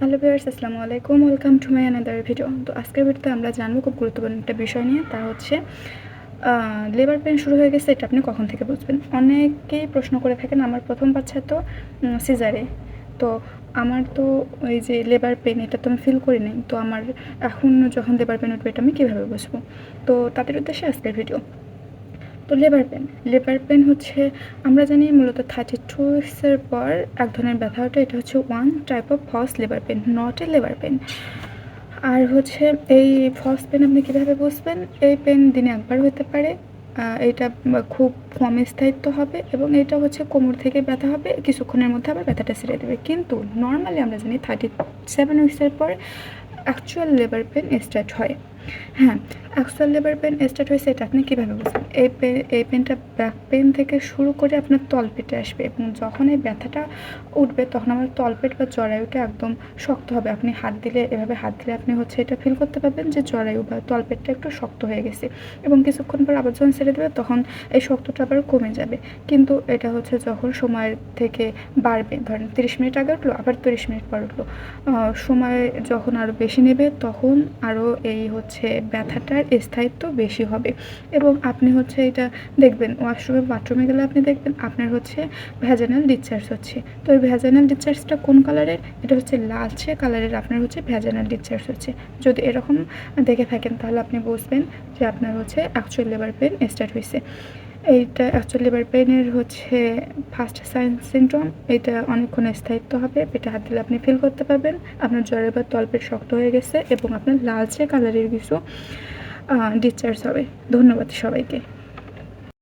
Hello viewers আসসালামু আলাইকুম welcome to my another video তো আজকের ভিডিওতে আমরা জানব খুব গুরুত্বপূর্ণ একটা বিষয় নিয়ে। তা হচ্ছে লেবার পেন শুরু হয়ে গেছে, এটা আপনি কখন থেকে বুঝবেন? অনেকেই প্রশ্ন করে থাকেন, আমার প্রথম বাচ্চা তো সিজারে তো আমার তো ওই যে লেবার পেন এটা তো আমি ফিল করি নাই তো আমার এখন যখন লেবার পেন উঠবে, এটা আমি কীভাবে বুঝব? তো তাদের উদ্দেশ্যে আজকের ভিডিও তো লেবার পেন। লেবার পেন হচ্ছে, আমরা জানি মূলত থার্টি টু উইক্সের পর এক ধরনের ব্যথা ওঠে, এটা হচ্ছে one type of false labour pain not a labour pain. আর হচ্ছে এই ফস পেন আপনি কীভাবে বুঝবেন? এই পেন দিনে একবার হতে পারে এটা খুব কম স্থায়িত্ব হবে এবং এটা হচ্ছে কোমর থেকে ব্যথা হবে, কিছুক্ষণের মধ্যে আবার ব্যথাটা সেরে দেবে। কিন্তু নর্মালি আমরা জানি থার্টি সেভেন উইক্সের পর অ্যাকচুয়াল লেবার পেন স্টার্ট হয়। হ্যাঁ অ্যাকচুয়াল লেবার পেন স্টার্ট হয়েছে এটা আপনি কীভাবে বুঝবেন? এই পেন এই পেনটা ব্যাক পেন থেকে শুরু করে আপনার তলপেটে আসবে এবং যখন এই ব্যথাটা উঠবে তখন আমার তলপেট বা জরায়ুটা একদম শক্ত হবে। আপনি হাত দিলে, এভাবে হাত দিলে আপনি হচ্ছে এটা ফিল করতে পারবেন যে জরায়ু বা তলপেটটা একটু শক্ত হয়ে গেছে এবং কিছুক্ষণ পর আবার যখন ছেড়ে দেবে তখন এই শক্তটা আবার কমে যাবে। কিন্তু এটা হচ্ছে যখন সময়ের থেকে বাড়বে, ধরেন তিরিশ মিনিট আগে উঠল, আবার তিরিশ মিনিট পর উঠল। সময় যখন আরও বেশি নেবে তখন আরও এই হচ্ছে ব্যথাটার স্থায়িত্ব বেশি হবে। এবং আপনি হচ্ছে এটা দেখবেন ওয়াশরুমে বাথরুমে গেলে আপনি দেখবেন আপনার হচ্ছে ভ্যাজানাল ডিসচার্জ হচ্ছে। তো এই ভ্যাজানাল ডিসচার্জটা কোন কালারের এটা হচ্ছে লালচে কালারের আপনার হচ্ছে ভ্যাজানাল ডিসচার্জ হচ্ছে। যদি এরকম দেখে থাকেন তাহলে আপনি বুঝবেন যে আপনার হচ্ছে অ্যাকচুয়াল লেবার পেন স্টার্ট হয়েছে এইটা অ্যাকচুয়ালি লিভার পেনের হচ্ছে ফার্স্ট সাইন সিনড্রোম এটা অনেকক্ষণ স্থায়িত্ব হবে, পেটে হাত দিলে আপনি ফিল করতে পারবেন, আপনার জ্বরের বা তলপেট শক্ত হয়ে গেছে এবং আপনার লালচে কালারের কিছু ডিসচার্জ হবে। ধন্যবাদ সবাইকে।